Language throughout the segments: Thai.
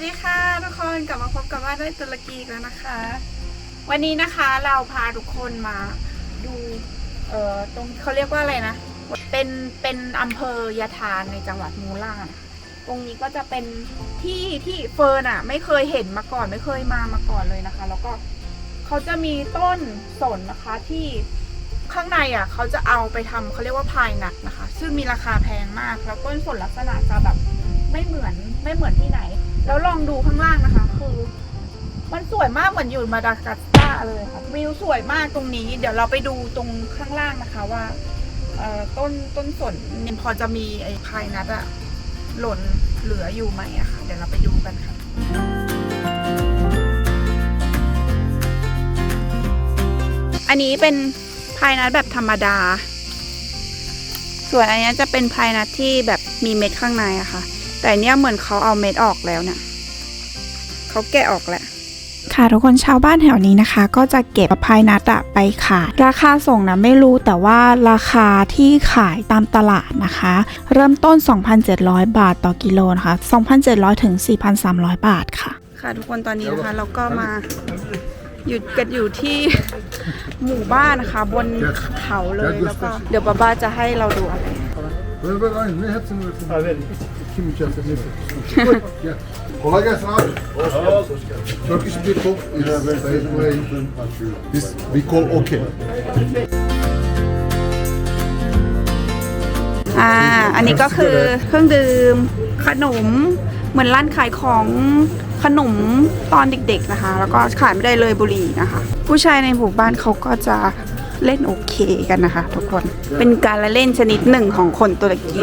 วัสดีค่ะทุกคนกลับมาพบกับบ้านด้วยตุรกีแล้วนะคะ วันนี้นะคะเราพาทุกคนมาดูเอ่อตรงเขาเรียกว่าอะไรนะ เป็นเป็นอำเภอยะทานในจังหวัดมูล่าตรงนี้ก็จะเป็นที่ที่เฟิร์นอะไม่เคยเห็นมาก่อนไม่เคยมามาก่อนเลยนะคะ แล้วก็เขาจะมีต้นสนนะคะที่ข้างในอะเขาจะเอาไปทำเขาเรียกว่าพายหนักนะคะ ซึ่งมีราคาแพงมากแล้วต้นสนลักษณะจะแบบไม่เหมือนไม่เหมือนที่ไหน แล้วลองดูข้างล่างนะคะ คือ มันสวยมากเหมือนอยู่มาดากัสการ์เลยค่ะวิวสวยมากตรงนี้ เดี๋ยวเราไปดูตรงข้างล่างนะคะว่าต้นต้นสนมันพอจะมีไอ้พายนัดอะหล่นเหลืออยู่ไหมอะค่ะเดี๋ยวเราไปดูกันค่ะอันนี้เป็นพายนัดแบบธรรมดา ส่วนอันนี้จะเป็นพายนัทที่แบบมีเม็ดข้างในอะค่ะ แต่เนี้ยเหมือนเขาเอาเม็ดออกแล้วเนี่ย เขาแกะออกแล้วค่ะทุกคนชาวบ้านแถวนี้นะคะ ก็จะเก็บพายนัดอะไปขายราคาส่งนะไม่รู้แต่ว่าราคาที่ขายตามตลาดนะคะ เริ่มต้น 2,700 บาทต่อกิโลนะคะ 2,700 ถึง 4,300 บาทค่ะ ค่ะทุกคนตอนนี้นะคะเราก็มาหยุดกันอยู่ที่หมู่บ้านนะคะ บนเขาเลยแล้วก็เดี๋ยวบ้าบ้าจะให้เราดูอะไร Ver ver aynı ne hepsini versin. Kim içerse ne istiyorsun? Gel. Kolay gelsin abi. Turkish people is say the way this we call okay. อ่า อันนี้ก็คือเครื่องดื่มขนมเหมือนร้านขายของขนมตอนเด็กๆนะคะ แล้วก็ขายไม่ได้เลยบุหรี่นะคะ ผู้ชายในหมู่บ้านเขาก็จะเล่นโอเคกันนะคะ ทุกคน เป็นการละเล่นชนิดหนึ่งของคนตุรกี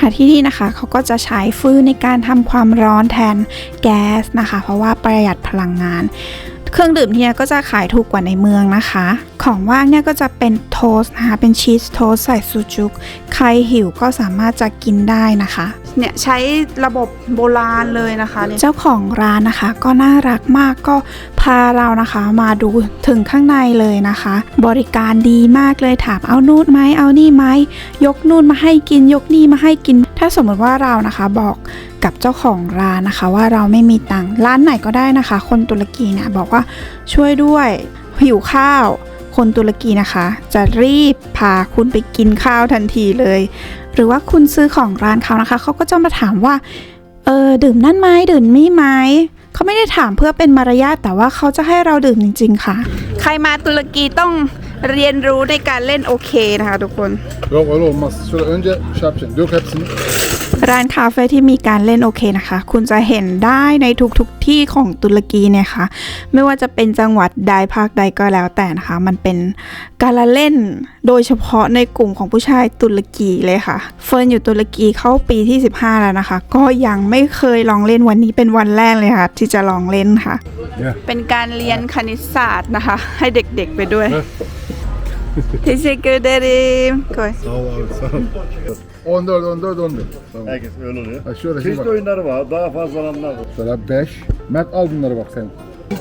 ค่ะที่นี่นะคะเขาก็จะใช้ฟืนในการทำความร้อนแทนแก๊สนะคะ เพราะว่าประหยัดพลังงาน เครื่องดื่มที่เนี่ยก็จะขายถูกกว่าในเมืองนะคะ ของว่างเนี่ยก็จะเป็นโทสต์นะคะเป็นชีสโทสต์ใส่ซูจุก ใครหิวก็สามารถจะกินได้นะคะเนี่ยใช้ระบบโบราณเลยนะคะเนี่ยเจ้าของร้านนะคะก็น่ารักมากก็พาเรานะคะมาดูถึงข้างในเลยนะคะ บริการดีมากเลยถามเอานู่นไหมเอานี่ไหมยกนู่นมาให้กินยกนี่มาให้กิน ถ้าสมมติว่าเรานะคะบอกกับเจ้าของร้านนะคะ ว่าเราไม่มีตังค์ร้านไหนก็ได้นะคะ คนตุรกีเนี่ยบอกว่าช่วยด้วยหิวข้าว คนตุรกีนะคะ จะรีบพาคุณไปกินข้าวทันทีเลย หรือว่าคุณซื้อของร้านเขานะคะเขาก็จะมาถามว่าเออดื่มนั่นไหมดื่มนี่ไหม เขาไม่ได้ถามเพื่อเป็นมารยาทแต่ว่าเขาจะให้เราดื่มจริง ๆ ค่ะ ใครมาตุรกีต้อง เรียนรู้ในการเล่นโอเคนะคะทุกคน Yok öyle olmaz. Şöyle önce şey yapacaksın. Dök hepsini. ร้านคาเฟ่ที่มีการเล่นโอเคนะคะ คุณจะเห็นได้ในทุกๆทที่ของตุรกีเนี่ยค่ะ ไม่ว่าจะเป็นจังหวัดใดภาคใดก็แล้วแต่นะคะ มันเป็นการละเล่นโดยเฉพาะในกลุ่มของผู้ชายตุรกีเลยค่ะ เฟิร์นอยู่ตุรกีเข้าปีที่ 15 แล้วนะคะ ก็ยังไม่เคยลองเล่นวันนี้เป็นวันแรกเลยค่ะ ที่จะลองเล่นค่ะ Gel. เป็นการเรียนคณิตศาสตร์นะคะ ให้เด็กๆไปด้วย Evet. Teşekkür ederim. Koy. Sağ ol abi sağ ol. 14 14 14. Tamam. Herkes öyle oluyor. Ha şöyle şimdi oyunları var. Daha fazla alanlar var. Mesela 5. Mert al bunları bak sen.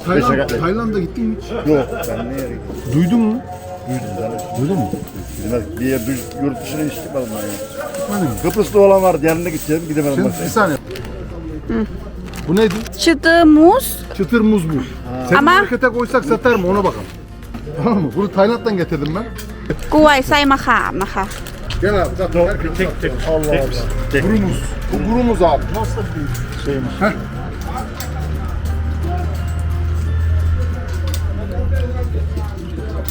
Tayland, Tayland'a gittin mi hiç? Yok. Ben niye gittim? Duydun mu? Duydun mu? Bilmez. Bir yer düz, yurt dışına hiç gitmedim ben ya. Hani? Kıbrıs'ta olan var. Diğerine gideceğim. Gidemedim Şimdi bir başka. saniye. Bu neydi? Çıtı muz. Çıtır muz bu. Senin Ama- markete koysak satar mı ona bakalım. Tamam mı? Bunu Tayland'dan getirdim ben. กล้วยไส้มะขามนะคะ Gel abi zaten herkes Tek tek. Allah Allah. Tek. Kuru muz. Bu kuru muz abi. Nasıl bir şeymiş? Heh.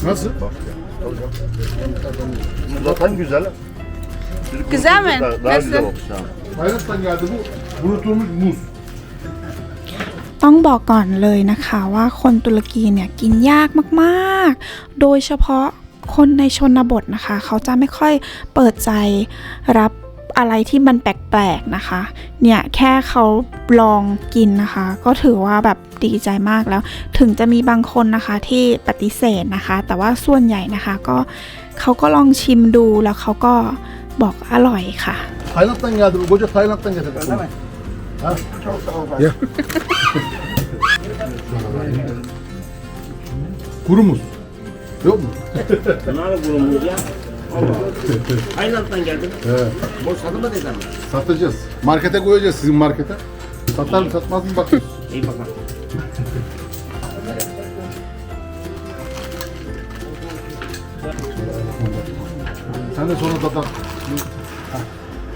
Nasıl? Bu zaten güzel. Bir Güzel mi? Daha, daha Nasıl? güzel olmuş yani. Tayland'dan geldi bu. Kurutulmuş muz. ต้องบอกก่อนเลยนะคะว่าคนตุรกีเนี่ยกินยากมากๆ โดยเฉพาะคนในชนบทนะคะ เขาจะไม่ค่อยเปิดใจรับอะไรที่มันแปลกๆนะคะ เนี่ยแค่เขาลองกินนะคะ ก็ถือว่าแบบดีใจมากแล้ว ถึงจะมีบางคนนะคะที่ปฏิเสธนะคะ แต่ว่าส่วนใหญ่นะคะก็เขาก็ลองชิมดูแล้วเขาก็บอกอร่อยค่ะ Tayland'dan geldi bu. Koca Tayland'dan getirdik. bunu. Ha? Ye. Kuru muz. Yok mu? Bunlar grubumuz ya. Tayland'dan geldim. Evet. Boş satılma desem mi? Satacağız. Markete koyacağız sizin markete. Satar mı satmaz mı bakıyoruz. İyi bakalım. Sen de sonra tatar.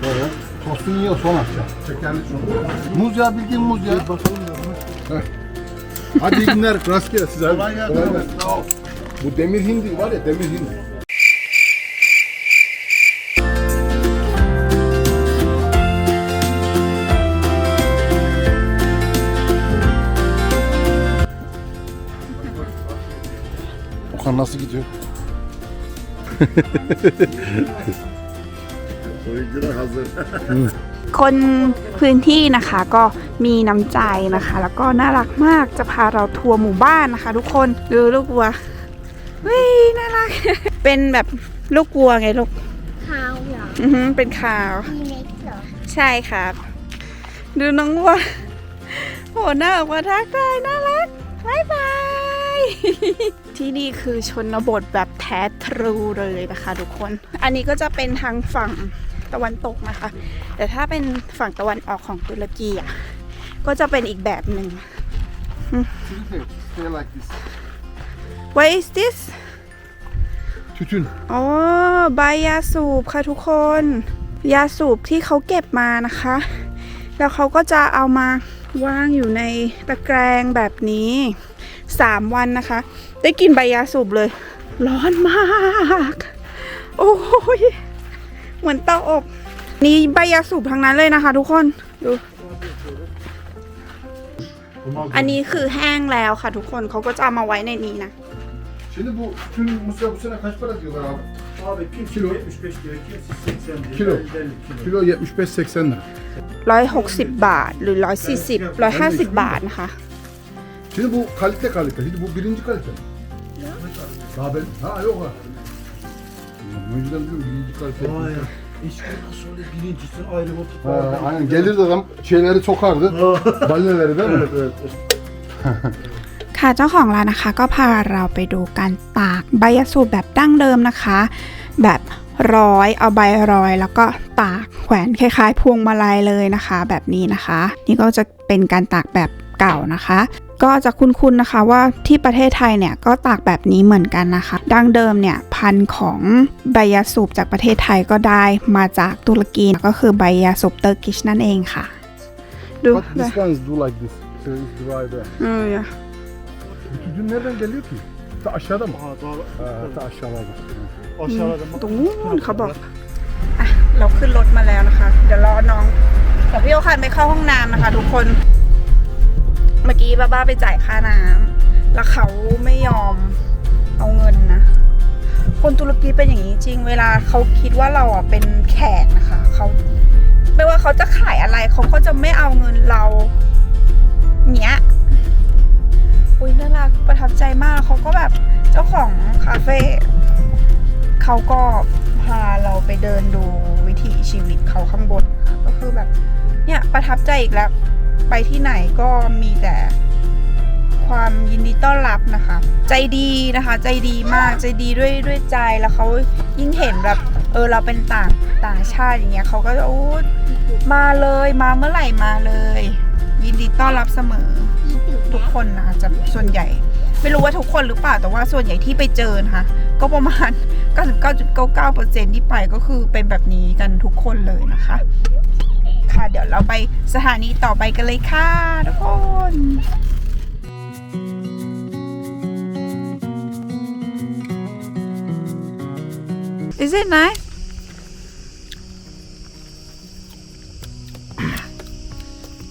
Böyle. Tostunu yiyor sonra atacağım. Şekerli çok. Muz ya bildiğin muz ya. bakalım da. Hadi iyi günler. Rastgele size. Kolay gelsin. Sağ ol. Bu demir hindi var ya demir hindi. Okan nasıl gidiyor? Oyuncular hazır. คนพื้นที่นะคะก็มีน้ำใจนะคะ แล้วก็น่ารักมากจะพาเราทัวร์หมู่บ้านนะคะ ทุกคนดูลูกวัวเฮ้ยน่ารัก เป็นแบบลูกวัวไงลูกขาวเหรออือหือเป็นขาว มีเล็กเหรอใช่ครับ ดูน้องวัวโหน่าออกมาทักทายน่ารักบายบาย ที่นี่คือชนบทแบบแท้ทรูเลยนะคะ ทุกคน อันนี้ก็จะเป็นทางฝั่ง ตะวันตกนะคะ แต่ถ้าเป็นฝั่งตะวันออกของตุรกีอะก็จะเป็นอีกแบบหนึ่ง Stay like this. What is this Tütün. อ๋อใบยาสูบค่ะทุกคน ยาสูบที่เขาเก็บมานะคะ แล้วเขาก็จะเอามาวางอยู่ในตะแกรงแบบนี้ 3 วันนะคะ ได้กินใบยาสูบเลย ร้อนมาก โอ้ย เหมือนเตาอบ นี่ใบยาสูบทั้งนั้นเลยนะคะ ทุกคนดู อันนี้คือแห้งแล้วค่ะ ทุกคนเขาก็จะเอามาไว้ในนี้นะ Şimdi bu tütün mısır bu sene kaç para diyorlar abi? Abi kimisi Kilo. 75 diyor, kimisi 80 diyor. Kilo. 50 kilo. Kilo 75-80 lira. 160บาทหรือ140 150บาทนะคะ Şimdi bu kalite kalite. Şimdi bu birinci kalite mi? Daha ben... Ha yok ha. Önceden diyorum birinci kalite. Hayır. İçki nasıl öyle birincisin ayrı oturup Ha, aynen gelirdi adam şeyleri sokardı. Balleleri değil mi? Evet. ค่ะเจ้าของร้านนะคะก็พาเราไปดูการตากใบยาสูบแบบดั้งเดิมนะคะ แบบร้อยเอาใบร้อยแล้วก็ตากแขวนคล้ายๆพวงมาลัยเลยนะคะ แบบนี้นะคะ นี่ก็จะเป็นการตากแบบเก่านะคะ ก็จะคุ้นๆนะคะว่าที่ประเทศไทยเนี่ยก็ตากแบบนี้เหมือนกันนะคะ ดั้งเดิมเนี่ยพันธุ์ของใบยาสูบจากประเทศไทยก็ได้มาจากตุรกีก็คือใบยาสูบเตอร์กิชนั่นเองค่ะดู But this ones do like this. So it's dry there. เออ Bu tütün nereden geliyor ki? Ta aşağıda mı? Aha, daha, Ha, ta aşağılarda. aşağıda bak. ตรงนู้นเขาบอกอะเราขึ้นรถมาแล้วนะคะ เดี๋ยวรอน้องแต่พี่โอคันไปเข้าห้องน้ำนะคะทุกคน เมื่อกี้บ้าบ้าไปจ่ายค่าน้ำแล้วเขาไม่ยอมเอาเงินนะ คนตุรกีเป็นอย่างนี้จริง เวลาเขาคิดว่าเราอะเป็นแขกนะคะเขาไม่ว่าเขาจะขายอะไรเขาก็จะไม่เอาเงินเราเนี้ยอุ้ยน่ารักประทับใจมากเขาก็แบบเจ้าของคาเฟ่เขาก็พาเราไปเดินดูวิถีชีวิตเขาข้างบนก็คือแบบเนี่ยประทับใจอีกแล้ว ไปที่ไหนก็มีแต่ความยินดีต้อนรับนะคะ ใจดีนะคะใจดีมากใจดีด้วยด้วยใจแล้วเขายิ่งเห็นแบบเออเราเป็นต่างต่างชาติอย่างเงี้ยเขาก็จะโอ้มาเลยมาเมื่อไหร่มาเลย ยินดีต้อนรับเสมอ ทุกคนนะคะจะส่วนใหญ่ ไม่รู้ว่าทุกคนหรือเปล่าแต่ว่าส่วนใหญ่ที่ไปเจอนะคะก็ประมาณ 99.99%ที่ไปก็คือเป็นแบบนี้กันทุกคนเลยนะคะ ค่ะ เดี๋ยวเราไปสถานีต่อไปกันเลยค่ะทุกคน Is it nice?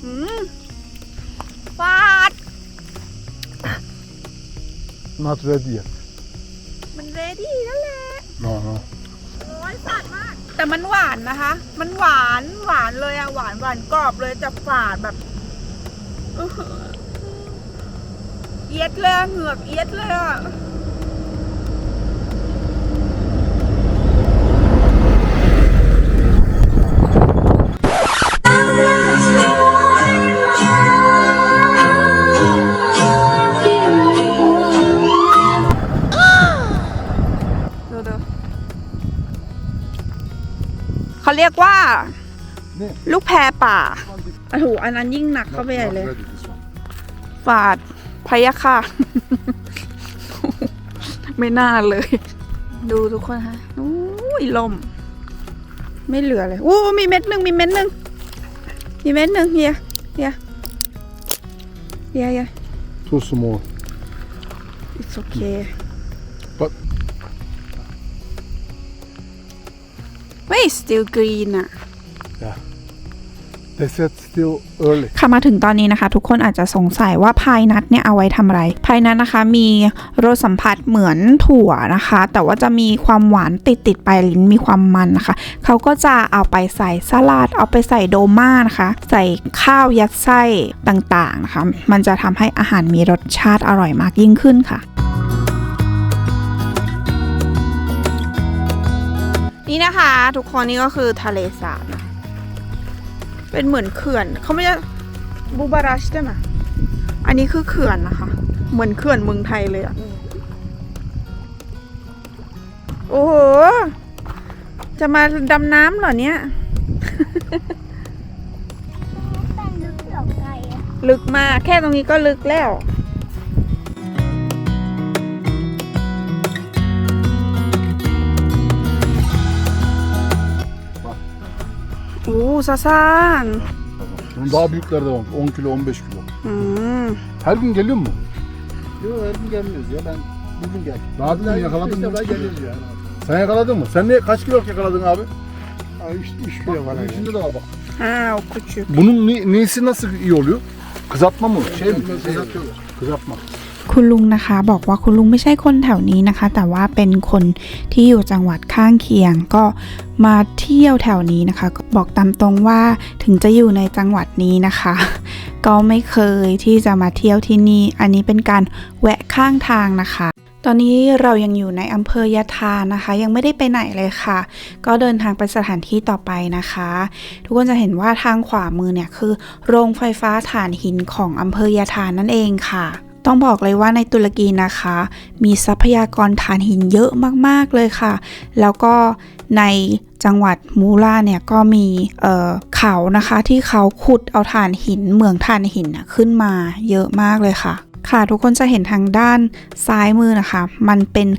mm. หวาน Not ready yet. มันเรดี้นั่นแหละ No, no. โอ้ยฝาดมาก แต่มันหวานนะคะ มันหวานหวานเลยอะหวานหวานกรอบเลยจะฝาดแบบเอียดเลยเหงือกเอียดเลยอะ เขาเรียกว่านี่ลูกแพรป่าโอ้โหอันนั้นยิ่งหนักเข้าไปใหญ่เลย Not ready, this one. ฝาดพยาค่ะ ไม่น่าเลย ดูทุกคนค่ะอู้ยลม ไม่เหลือเลยอู้มีเม็ดหนึ่งมีเม็ดหนึ่งมีเม็ดหนึ่งเฮียเฮียเฮียเฮีย Too small. it's okay เฮ้ย still green อะ they said still early. ค่ะมาถึงตอนนี้นะคะ ทุกคนอาจจะสงสัยว่าพายนัทเนี่ยเอาไว้ทำอะไรพายนัทนะคะมีรสสัมผัสเหมือนถั่วนะคะ แต่ว่าจะมีความหวานติดติดๆปลายลิ้นมีความมันนะคะ เขาก็จะเอาไปใส่สลัดเอาไปใส่โดมานะคะ ใส่ข้าวยัดไส้ต่างๆนะคะ มันจะทำให้อาหารมีรสชาติอร่อยมากยิ่งขึ้นค่ะ นี่นะคะ ทุกคนนี่ก็คือทะเลสาบนะเป็นเหมือนเขื่อนเขาไม่ใช่บูบารัชใช่ไหมอันนี้คือเขื่อนนะคะ เหมือนเขื่อนเมืองไทยเลยอะโอ้โห จะมาดำน้ำเหรอเนี่ยแต่ลึกเหลือไกลอะลึกมาก แค่ตรงนี้ก็ลึกแล้ว Oo Sasan. Bunun daha büyükleri de var. 10 kilo, 15 kilo. Hmm. Her gün geliyor mu? Yok her gün gelmiyoruz ya ben bugün geldim. Daha dün yakaladın mı? İnşallah geliriz ya. Sen yakaladın mı? Sen ne kaç kilo yakaladın abi? 3 kilo ya. içinde de var bak. Ha o küçük. Bunun ne, neyisi nasıl iyi oluyor? Kızartma mı? Şey mi? Kızartıyorlar. Kızartma. คุณลุงนะคะ บอกว่าคุณลุงไม่ใช่คนแถวนี้นะคะ แต่ว่าเป็นคนที่อยู่จังหวัดข้างเคียง ก็มาเที่ยวแถวนี้นะคะก็บอกตามตรงว่าถึงจะอยู่ในจังหวัดนี้นะคะ ก็ไม่เคยที่จะมาเที่ยวที่นี่ อันนี้เป็นการแวะข้างทางนะคะตอนนี้เรายังอยู่ในอำเภอยะทานะคะ ยังไม่ได้ไปไหนเลยค่ะ ก็เดินทางไปสถานที่ต่อไปนะคะ ทุกคนจะเห็นว่าทางขวามือเนี่ยคือ โรงไฟฟ้าถ่านหินของอำเภอยะทานั่นเองค่ะ ต้องบอกเลยว่าในตุรกีนะคะ มีทรัพยากรถ่านหินเยอะมากๆเลยค่ะ แล้วก็ในจังหวัดมูล่าเนี่ยก็มีเอ่อเขานะคะที่เขาขุดเอาถ่านหินเหมืองถ่านหินขึ้นมาเยอะมากเลยค่ะ ค่ะทุกคนจะเห็นทางด้านซ้ายมือนะคะ มันเป็น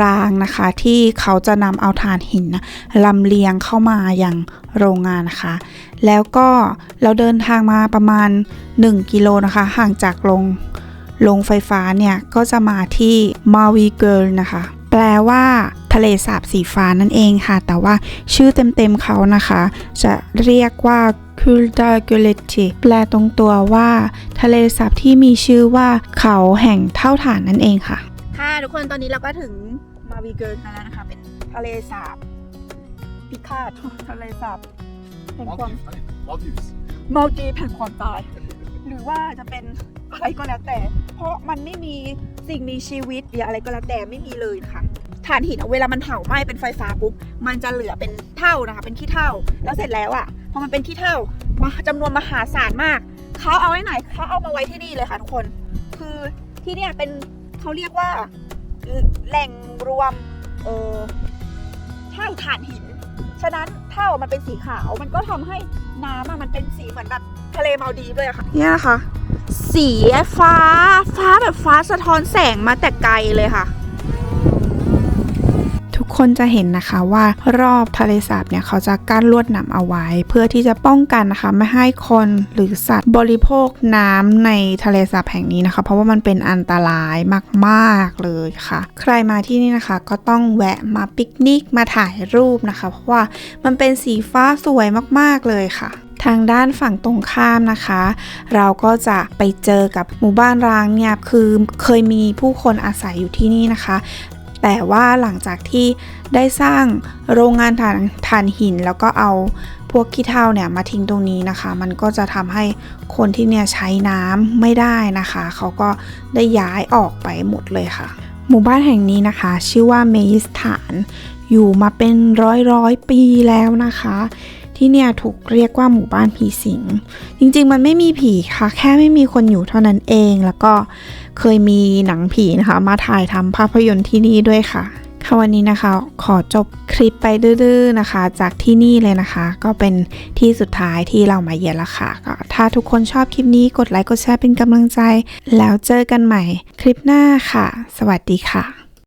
รางนะคะที่เขาจะนำเอาถ่านหินลำเลียงเข้ามาอย่างโรงงานนะคะ แล้วก็เราเดินทางมาประมาณ 1 กิโลนะคะ ห่างจากโรง โรงไฟฟ้าเนี่ยก็จะมาที่มาวีเกิลนะคะ แปลว่าทะเลสาบสีฟ้านั่นเองค่ะ แต่ว่าชื่อเต็มๆเขานะคะ จะเรียกว่า k u l d a g u l e t i แปลตรงตัวว่า ทะเลสาบที่มีชื่อว่าเขาแห่งเท่าฐานนั่นเองค่ะ ค่ะทุกคนตอนนี้เราก็ถึงมาวีเกิลแล้วนะคะ เป็นทะเลสาบพิฆาตทะเลสาบแห่งความ Maldives. hani Maldives. มัลจีแห่งความตาย หรือว่าจะเป็น อะไรก็แล้วแต่ เพราะมันไม่มีสิ่งมีชีวิตหรืออะไรก็แล้วแต่ไม่มีเลยค่ะถ่านหินอะเวลามันเผาไหม้เป็นไฟฟ้าปุ๊บมันจะเหลือเป็นเท่านะคะ เป็นขี้เท่า แล้วเสร็จแล้วอะพอมันเป็นขี้เท่ามาจำนวนมหาศาลมากเขาเอาไว้ไหนเขาเอามาไว้ที่นี่เลยค่ะทุกคน คือที่เนี่ยเป็นเขาเรียกว่าแหล่งรวมเออเท่าถ่านหิน ฉะนั้นเท่ามันเป็นสีขาว มันก็ทำให้น้ำอะมันเป็นสีเหมือนแบบทะเลมาลดีฟเลยค่ะ เนี่ยนะคะ สีฟ้า ฟ้าแบบฟ้าสะท้อนแสงมาแต่ไกลเลยค่ะทุกคนจะเห็นนะคะว่ารอบทะเลสาบเนี่ยเขาจะกั้นลวดหนามเอาไว้ เพื่อที่จะป้องกันนะคะไม่ให้คนหรือสัตว์บริโภคน้ำในทะเลสาบแห่งนี้นะคะ เพราะว่ามันเป็นอันตรายมากๆเลยค่ะ ใครมาที่นี่นะคะ ก็ต้องแวะมาปิกนิกมาถ่ายรูปนะคะ เพราะว่ามันเป็นสีฟ้าสวยมากๆเลยค่ะ ทางด้านฝั่งตรงข้ามนะคะ เราก็จะไปเจอกับหมู่บ้านร้างเนี่ยคือเคยมีผู้คนอาศัยอยู่ที่นี่นะคะ แต่ว่าหลังจากที่ได้สร้างโรงงานถ่านถ่านหินแล้วก็เอาพวกขี้เถ้าเนี่ยมาทิ้งตรงนี้นะคะ มันก็จะทำให้คนที่เนี่ยใช้น้ำไม่ได้นะคะ เขาก็ได้ย้ายออกไปหมดเลยค่ะ หมู่บ้านแห่งนี้นะคะ ชื่อว่าเมยิสถานอยู่มาเป็นร้อยร้อยปีแล้วนะคะ ที่เนี่ยถูกเรียกว่าหมู่บ้านผีสิง จริงๆ มันไม่มีผีค่ะ แค่ไม่มีคนอยู่เท่านั้นเอง แล้วก็เคยมีหนังผีนะคะ มาถ่ายทำภาพยนตร์ที่นี่ด้วยค่ะค่ะวันนี้นะคะขอจบคลิปไปดื้อๆนะคะ จากที่นี่เลยนะคะ ก็เป็นที่สุดท้ายที่เรามาเยือนละค่ะก็ถ้าทุกคนชอบคลิปนี้กดไลค์กดแชร์เป็นกำลังใจ แล้วเจอกันใหม่คลิปหน้าค่ะ สวัสดีค่ะ